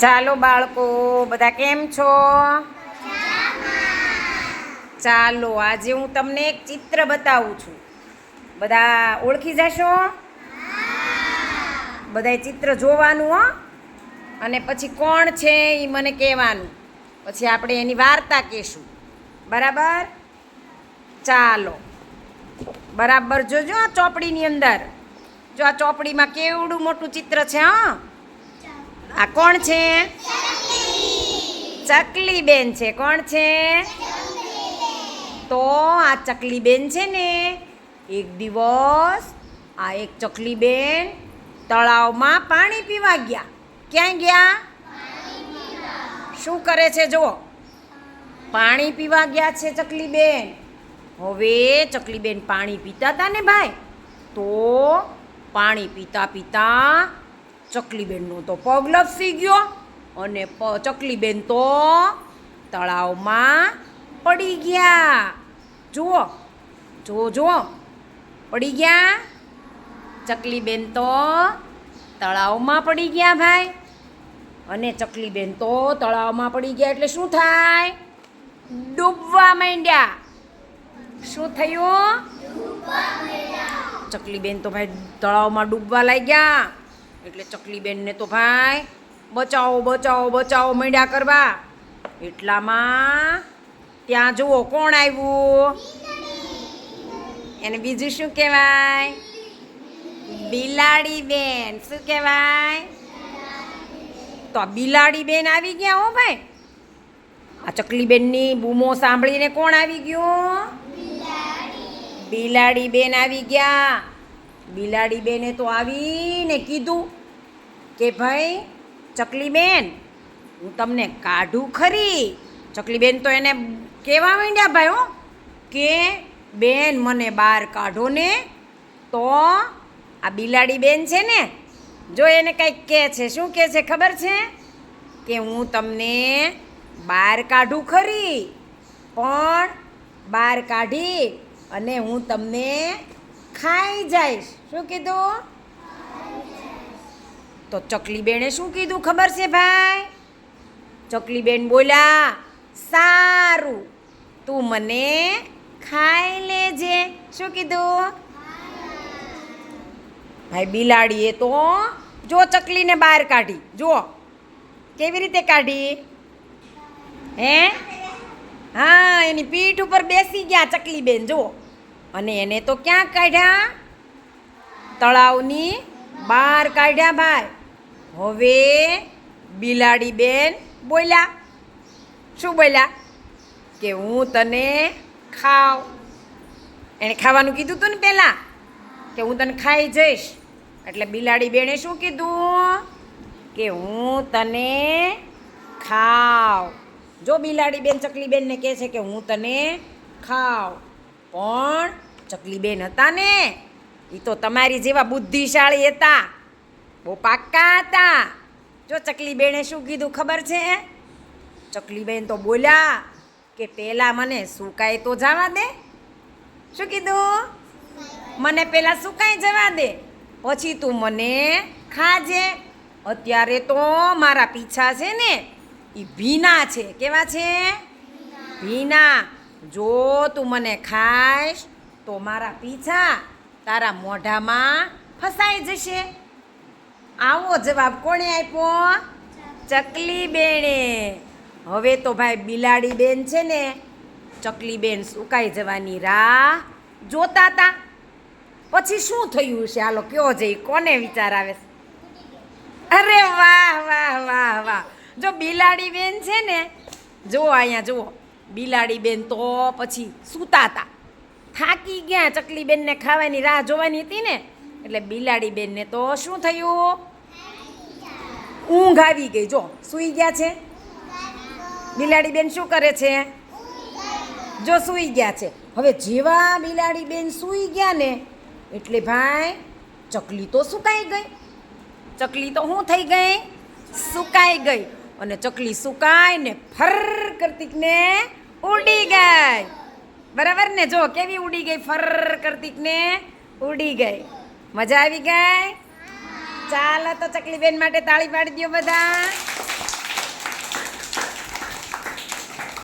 ચાલો બાળકો, બધા કેમ છો? ચાલો, આજે હું તમને એક ચિત્ર બતાવું છું. બધા ઓળખી જશો? બધાય ચિત્ર જોવાનું, હો? અને પછી કોણ છે એ મને કહેવાનું. પછી આપણે એની વાર્તા કહેશું. બરાબર? ચાલો. બરાબર, જોજો આ ચોપડીની અંદર. જો આ ચોપડીમાં કેવડું મોટું ચિત્ર છે, હા? આ કોણ છે? ચકલી બેન છે. કોણ છે? તો આ ચકલી બેન છે ને, એક દિવસ આ એક ચકલી બેન તળાવમાં પાણી પીવા ગયા. ક્યાં ગયા? શું કરે છે? જુઓ. પાણી પીવા ગયા છે ચકલી બેન હવે ચકલી બેન પાણી પીતા હતા ને ભાઈ. તો પાણી પીતા પીતા ચકલી બેનનો તો પગ લપસી ગયો અને પ ચકલીબેન તો તળાવમાં પડી ગયા. જુઓ જુઓ જુઓ પડી ગયા? ચકલીબેન તો તળાવમાં પડી ગયા ભાઈ. અને ચકલીબેન તો તળાવમાં પડી ગયા એટલે શું થાય? ડૂબવા માંડ્યા. શું થયું? ચકલીબેન તો ભાઈ તળાવમાં ડૂબવા લાગ્યા. એટલે ચકલીબેનને તો ભાઈ બચાવો બચાવો બચાવો મંડ્યા કરવા. એટલામાં ત્યાં જુઓ કોણ આવ્યું? એને બીજું શું કહેવાય? બિલાડી બેન શું કહેવાય? તો આ બિલાડી બેન આવી ગયા હો ભાઈ. આ ચકલીબેનની બૂમો સાંભળીને કોણ આવી ગયું? બિલાડી બેન આવી ગયા. બિલાડી બેને તો આવીને કીધું કે ભાઈ ચકલી બેન હું તમને કાઢું ખરી. ચકલી બેન તો એને કહેવા માંડ્યા, ભાઈ હો, કે બેન મને બહાર કાઢો ને, તો આ બિલાડી બેન છે ને, જો એને કંઈક કહે છે, શું કહે છે ખબર છે? કે હું તમને બહાર કાઢું ખરી, પણ બહાર કાઢી અને હું તમને ખાઈ જઈશ. શું કીધું? તો ચકલી બેને શું કીધું ખબર છે ભાઈ? ચકલી બેન બોલ્યા, સારું, તું મને ખાઈ લેજે. શું કીધું? ભાઈ બિલાડીએ તો, જો ચકલીને બહાર કાઢી જો કેવી રીતે કાઢી? હે? હા, એની પીઠ ઉપર બેસી ગયા ચકલી બેન જુઓ. અને એને તો ક્યાં કાઢ્યા? તળાવની બહાર કાઢ્યા ભાઈ. હવે બિલાડી બેન બોલ્યા. શું બોલ્યા? કે હું તને ખાવ. એણે ખાવાનું કીધું હતું ને પહેલાં? કે હું તને ખાઈ જઈશ. એટલે બિલાડી બેને શું કીધું? કે હું તને ખાવ. જો બિલાડી બેન ચકલી બેનને કહે છે કે હું તને ખાવ. પણ ચકલીબેન હતા ને એ તો તમારી જેવા બુદ્ધિશાળી હતા. બહુ પાક્કા હતા. જો ચકલીબેને શું કીધું ખબર છે? ચકલી બેન તો બોલ્યા કે પહેલાં મને સુકાય તો જવા દે. શું કીધું? મને પહેલાં સુકાઈ જવા દે. પછી તું મને ખાજે. અત્યારે તો મારા પીછા છે ને. એ ભીના છે. કેવા છે? ભીના. જો તું મને ખાઈશ, તો મારા પીછા તારા મોઢામાં ફસાઈ જશે. આવો જવાબ કોણે આપ્યો? ચકલી બેણે હવે તો ભાઈ બિલાડી બેન છે ને, ચકલી બેન સુકાઈ જવાની રાહ જોતા હતા પછી શું થયું છે? હાલો, કયો જઈ કોને વિચાર આવે અરે વાહ વાહ વાહ વાહ. જો બિલાડી બેન છે ને, જુઓ અહીંયા, જુઓ. બિલાડી બેન તો પછી સૂતા હતા થાકી ગયા ચકલી બેનને ખાવાની રાહ જોવાની હતી ને? એટલે બિલાડી બેનને તો શું થયું? ઊંઘ આવી ગઈ. જો, સૂઈ ગયા છે? બિલાડી બેન શું કરે છે? જો, સૂઈ ગયા છે. હવે જેવા બિલાડી બેન સૂઈ ગયા ને, એટલે ભાઈ ચકલી તો સુકાઈ ગઈ. ચકલી તો શું થઈ ગઈ? સુકાઈ ગઈ. અને ચકલી સુકાઈને ફર કરતીકને ઉડી ગઈ. બરાબર ને? જો, કેવી ઉડી ગઈ? ફર કરતીકને ઉડી ગઈ. મજા આવી ગઈ? ચાલો તો ચકલી બેન માટે તાળી પાડી દો બધા.